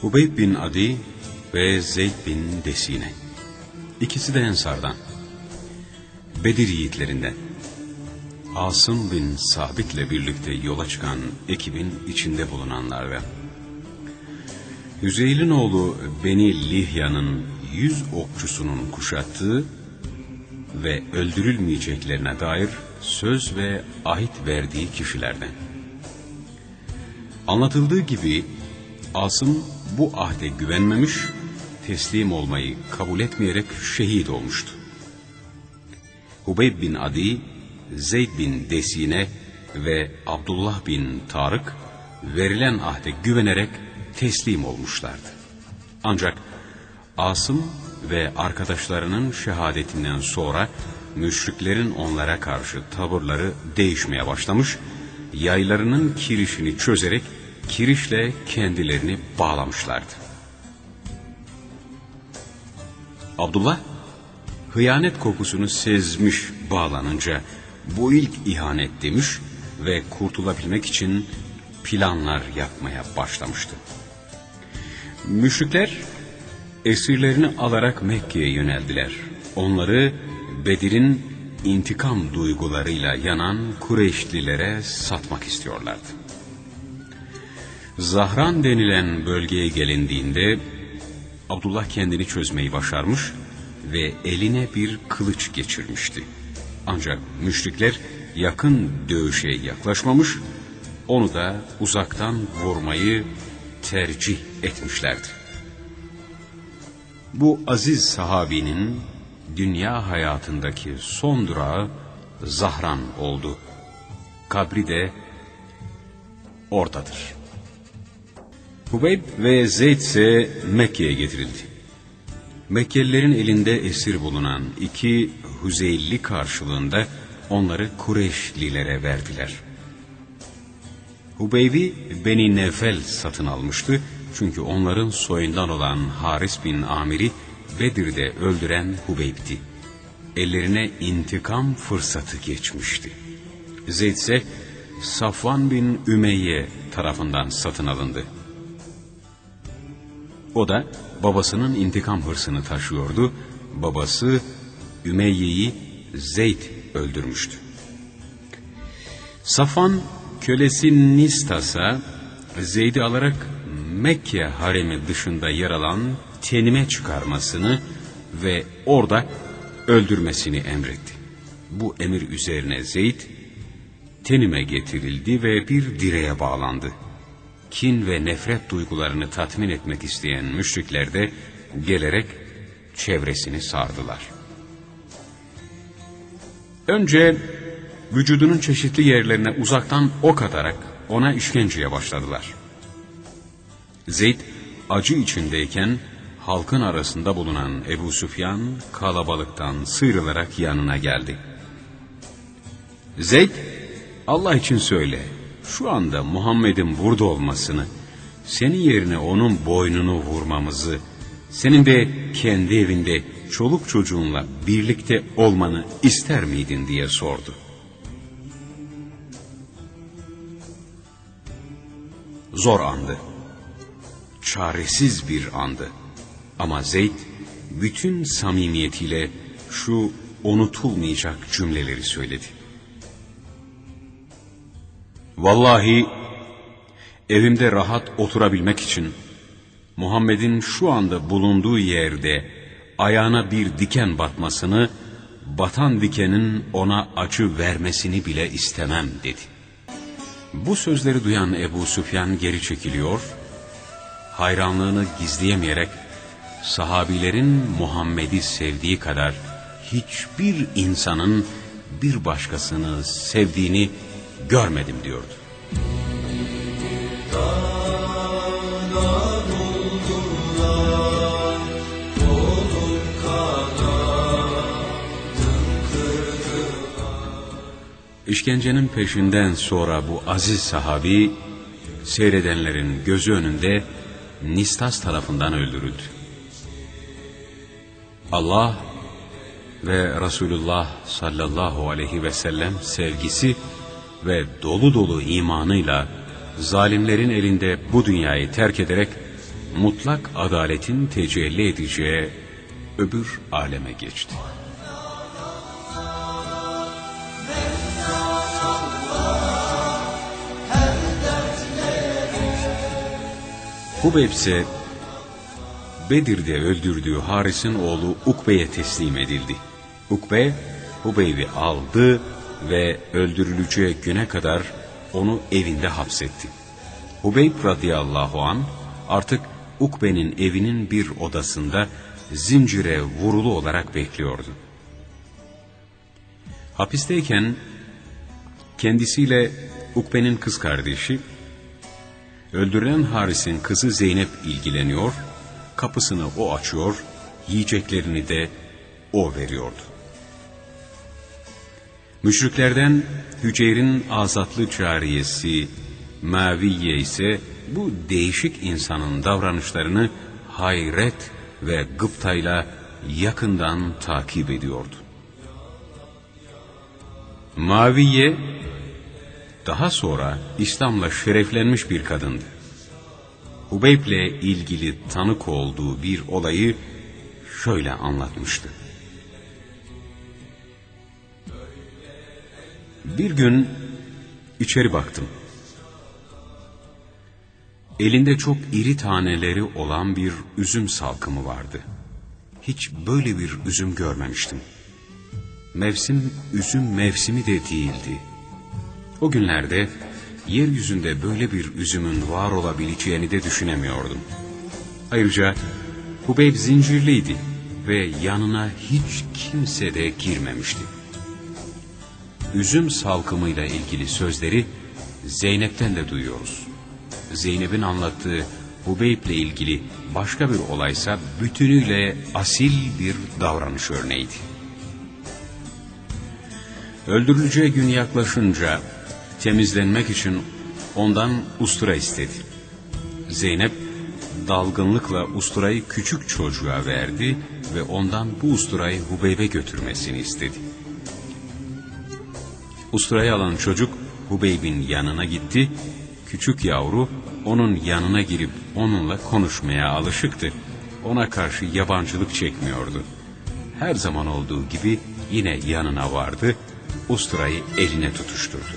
Hubeyb bin Adi ve Zeyd bin Desine. İkisi de Ensardan. Bedir yiğitlerinden. Asım bin Sabit'le birlikte yola çıkan ekibin içinde bulunanlardan. Hüzeyl'in oğlu Beni Lihya'nın yüz okçusunun kuşattığı ve öldürülmeyeceklerine dair söz ve ahit verdiği kişilerden. Anlatıldığı gibi Asım bu ahde güvenmemiş, teslim olmayı kabul etmeyerek şehit olmuştu. Hubeyb bin Adi, Zeyd bin Desine ve Abdullah bin Tarık verilen ahde güvenerek teslim olmuşlardı. Ancak Asım ve arkadaşlarının şehadetinden sonra müşriklerin onlara karşı tavırları değişmeye başlamış, yaylarının kirişini çözerek kirişle kendilerini bağlamışlardı. Abdullah, hıyanet kokusunu sezmiş bağlanınca bu ilk ihanet demiş ve kurtulabilmek için planlar yapmaya başlamıştı. Müşrikler esirlerini alarak Mekke'ye yöneldiler. Onları Bedir'in intikam duygularıyla yanan Kureyşlilere satmak istiyorlardı. Zahran denilen bölgeye gelindiğinde Abdullah kendini çözmeyi başarmış ve eline bir kılıç geçirmişti. Ancak müşrikler yakın dövüşe yaklaşmamış, onu da uzaktan vurmayı tercih etmişlerdi. Bu aziz sahabinin dünya hayatındaki son durağı Zahran oldu. Kabri de oradadır. Hubeyb ve Zeyd ise Mekke'ye getirildi. Mekkelilerin elinde esir bulunan iki Huzeyli karşılığında onları Kureyşlilere verdiler. Hubeybi Beni Nefel satın almıştı çünkü onların soyundan olan Haris bin Amir'i Bedir'de öldüren Hubeyb'ti. Ellerine intikam fırsatı geçmişti. Zeyd ise Safvan bin Ümeyye tarafından satın alındı. O da babasının intikam hırsını taşıyordu. Babası Ümeyye'yi Zeyd öldürmüştü. Safan kölesi Nistas'a Zeyd'i alarak Mekke haremi dışında yer alan tenime çıkarmasını ve orada öldürmesini emretti. Bu emir üzerine Zeyd tenime getirildi ve bir direğe bağlandı. Kin ve nefret duygularını tatmin etmek isteyen müşrikler de gelerek çevresini sardılar. Önce vücudunun çeşitli yerlerine uzaktan ok atarak ona işkenceye başladılar. Zeyd acı içindeyken halkın arasında bulunan Ebu Süfyan kalabalıktan sıyrılarak yanına geldi. Zeyd, Allah için söyle, şu anda Muhammed'in burada olmasını, senin yerine onun boynunu vurmamızı, senin de kendi evinde çoluk çocuğunla birlikte olmanı ister miydin diye sordu. Zor andı. Çaresiz bir andı. Ama Zeyd bütün samimiyetiyle şu unutulmayacak cümleleri söyledi. Vallahi evimde rahat oturabilmek için Muhammed'in şu anda bulunduğu yerde ayağına bir diken batmasını, batan dikenin ona acı vermesini bile istemem dedi. Bu sözleri duyan Ebu Süfyan geri çekiliyor, hayranlığını gizleyemeyerek sahabilerin Muhammed'i sevdiği kadar hiçbir insanın bir başkasını sevdiğini görmedim diyordu. İşkencenin peşinden sonra bu aziz sahabi seyredenlerin gözü önünde Nistas tarafından öldürüldü. Allah ve Resulullah sallallahu aleyhi ve sellem sevgisi ve dolu dolu imanıyla zalimlerin elinde bu dünyayı terk ederek mutlak adaletin tecelli edeceği öbür aleme geçti. Hubeyb ise Bedir'de öldürdüğü Haris'in oğlu Ukbe'ye teslim edildi. Ukbe, Hubeyb'i aldı ve öldürüleceği güne kadar onu evinde hapsetti. Hubeyb radıyallahu an artık Ukbe'nin evinin bir odasında zincire vurulu olarak bekliyordu. Hapisteyken kendisiyle Ukbe'nin kız kardeşi, öldürülen Haris'in kızı Zeynep ilgileniyor, kapısını o açıyor, yiyeceklerini de o veriyordu. Müşriklerden Hüceyr'in azatlı cariyesi Maviye ise bu değişik insanın davranışlarını hayret ve gıptayla yakından takip ediyordu. Maviye daha sonra İslam'la şereflenmiş bir kadındı. Hubeyb'le ilgili tanık olduğu bir olayı şöyle anlatmıştı. Bir gün içeri baktım. Elinde çok iri taneleri olan bir üzüm salkımı vardı. Hiç böyle bir üzüm görmemiştim. Mevsim üzüm mevsimi de değildi. O günlerde yeryüzünde böyle bir üzümün var olabileceğini de düşünemiyordum. Ayrıca Hubeyb zincirliydi ve yanına hiç kimse de girmemişti. Üzüm salkımıyla ilgili sözleri Zeynep'ten de duyuyoruz. Zeynep'in anlattığı Hubeyb ile ilgili başka bir olaysa bütünüyle asil bir davranış örneğiydi. Öldürüleceği gün yaklaşınca temizlenmek için ondan ustura istedi. Zeynep dalgınlıkla usturayı küçük çocuğa verdi ve ondan bu usturayı Hubeyb'e götürmesini istedi. Usturayı alan çocuk Hubeyb'in yanına gitti. Küçük yavru onun yanına girip onunla konuşmaya alışıktı. Ona karşı yabancılık çekmiyordu. Her zaman olduğu gibi yine yanına vardı, usturayı eline tutuşturdu.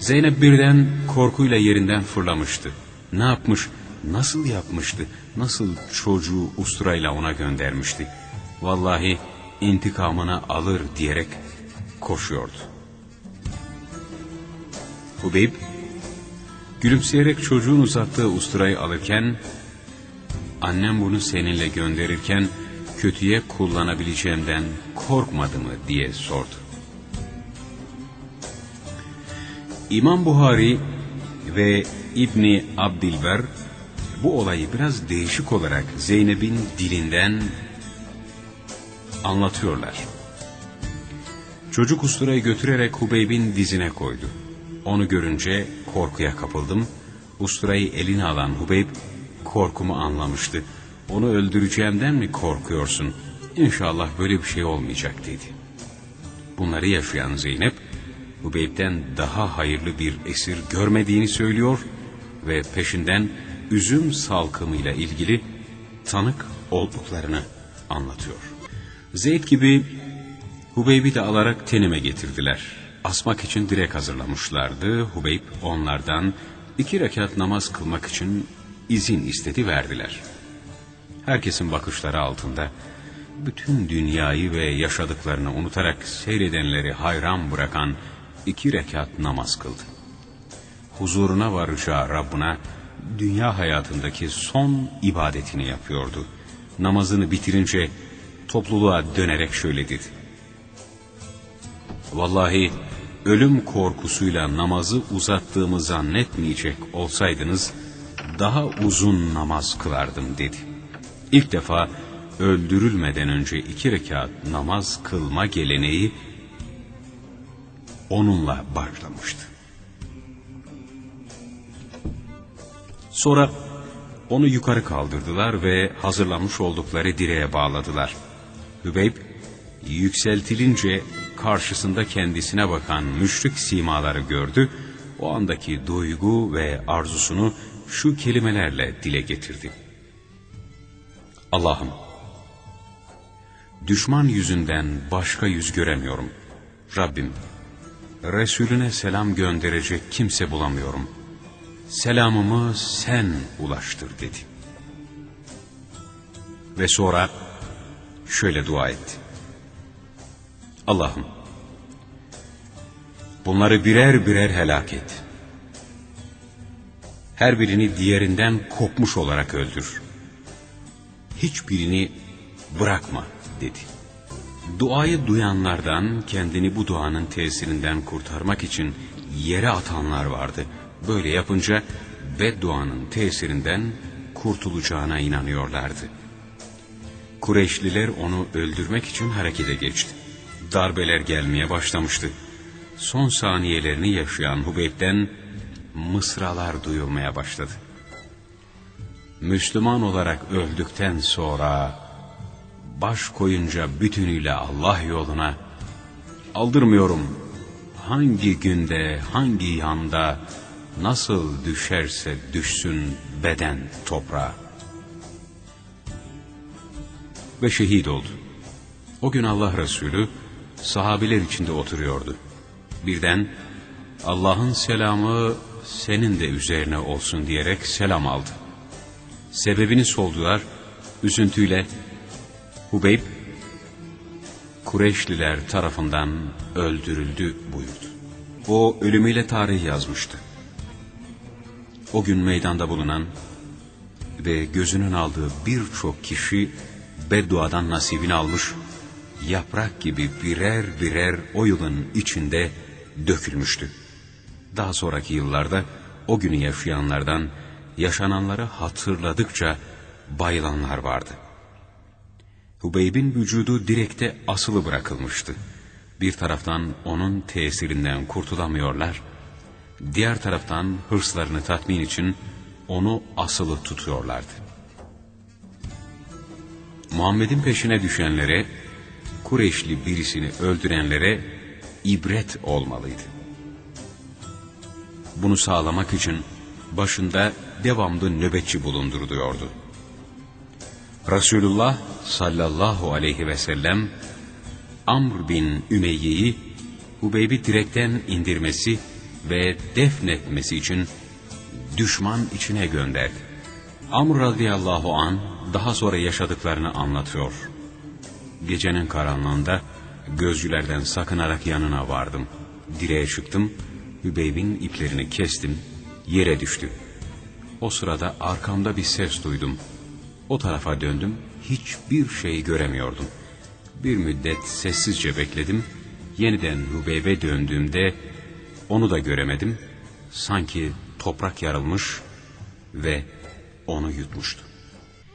Zeynep birden korkuyla yerinden fırlamıştı. Ne yapmış, nasıl yapmıştı, nasıl çocuğu usturayla ona göndermişti. Vallahi intikamını alır diyerek koşuyordu. Hubeyb, gülümseyerek çocuğun uzattığı usturayı alırken, annem bunu seninle gönderirken kötüye kullanabileceğimden korkmadı mı diye sordu. İmam Buhari ve İbni Abdilber bu olayı biraz değişik olarak Zeynep'in dilinden anlatıyorlar. Çocuk usturayı götürerek Hubeyb'in dizine koydu. Onu görünce korkuya kapıldım. Usturayı eline alan Hubeyb korkumu anlamıştı. Onu öldüreceğimden mi korkuyorsun? İnşallah böyle bir şey olmayacak dedi. Bunları yaşayan Zeynep, Hubeyb'den daha hayırlı bir esir görmediğini söylüyor ve peşinden üzüm salkımıyla ilgili tanık olduklarını anlatıyor. Zeyd gibi Hubeyb'i de alarak tenime getirdiler. Asmak için direk hazırlamışlardı. Hubeyb onlardan iki rekat namaz kılmak için izin istedi verdiler. Herkesin bakışları altında bütün dünyayı ve yaşadıklarını unutarak seyredenleri hayran bırakan iki rekat namaz kıldı. Huzuruna varacağı Rabbına dünya hayatındaki son ibadetini yapıyordu. Namazını bitirince topluluğa dönerek şöyle dedi. Vallahi ölüm korkusuyla namazı uzattığımı zannetmeyecek olsaydınız daha uzun namaz kılardım dedi. İlk defa öldürülmeden önce iki rekat namaz kılma geleneği onunla başlamıştı. Sonra onu yukarı kaldırdılar ve hazırlanmış oldukları direğe bağladılar. Hübeyb yükseltilince karşısında kendisine bakan müşrik simaları gördü. O andaki duygu ve arzusunu şu kelimelerle dile getirdi. Allah'ım, düşman yüzünden başka yüz göremiyorum. Rabbim, Resulüne selam gönderecek kimse bulamıyorum. Selamımı sen ulaştır dedi. Ve sonra şöyle dua etti. Allah'ım, bunları birer birer helak et. Her birini diğerinden kopmuş olarak öldür. Hiçbirini bırakma dedi. Duayı duyanlardan kendini bu duanın tesirinden kurtarmak için yere atanlar vardı. Böyle yapınca bedduanın tesirinden kurtulacağına inanıyorlardı. Kureyşliler onu öldürmek için harekete geçti. Darbeler gelmeye başlamıştı. Son saniyelerini yaşayan Hubeyb'den mısralar duyulmaya başladı. Müslüman olarak öldükten sonra baş koyunca bütünüyle Allah yoluna aldırmıyorum hangi günde hangi yanda nasıl düşerse düşsün beden toprağa ve şehit oldu. O gün Allah Resulü sahabiler içinde oturuyordu. Birden Allah'ın selamı senin de üzerine olsun diyerek selam aldı. Sebebini sordular, üzüntüyle Hubeyb, Kureyşliler tarafından öldürüldü buyurdu. O ölümüyle tarih yazmıştı. O gün meydanda bulunan ve gözünün aldığı birçok kişi bedduadan nasibini almış, yaprak gibi birer birer o yılın içinde dökülmüştü. Daha sonraki yıllarda o günü yaşayanlardan yaşananları hatırladıkça bayılanlar vardı. Hubeyb'in vücudu direkte asılı bırakılmıştı. Bir taraftan onun tesirinden kurtulamıyorlar, diğer taraftan hırslarını tatmin için onu asılı tutuyorlardı. Muhammed'in peşine düşenlere, Kureyşli birisini öldürenlere ibret olmalıydı. Bunu sağlamak için başında devamlı nöbetçi bulunduruluyordu. Resulullah sallallahu aleyhi ve sellem Amr bin Ümeyye'yi Hubeyb'i direkten indirmesi ve defnetmesi için düşman içine gönderdi. Amr radıyallahu an daha sonra yaşadıklarını anlatıyor. Gecenin karanlığında gözcülerden sakınarak yanına vardım. Direğe çıktım, Hübeyb'in iplerini kestim, yere düştü. O sırada arkamda bir ses duydum. O tarafa döndüm, hiçbir şey göremiyordum. Bir müddet sessizce bekledim. Yeniden Hübeyb'e döndüğümde onu da göremedim. Sanki toprak yarılmış ve onu yutmuştu.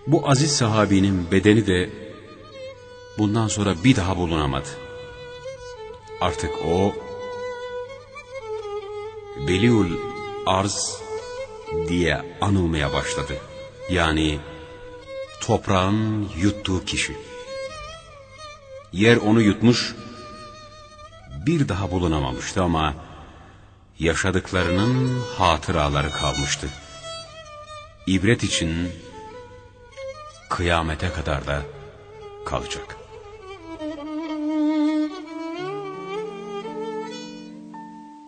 Bu aziz sahabinin bedeni de bundan sonra bir daha bulunamadı. Artık o Beliul Arz diye anılmaya başladı. Yani toprağın yuttuğu kişi. Yer onu yutmuş, bir daha bulunamamıştı ama yaşadıklarının hatıraları kalmıştı. İbret için kıyamete kadar da kalacak.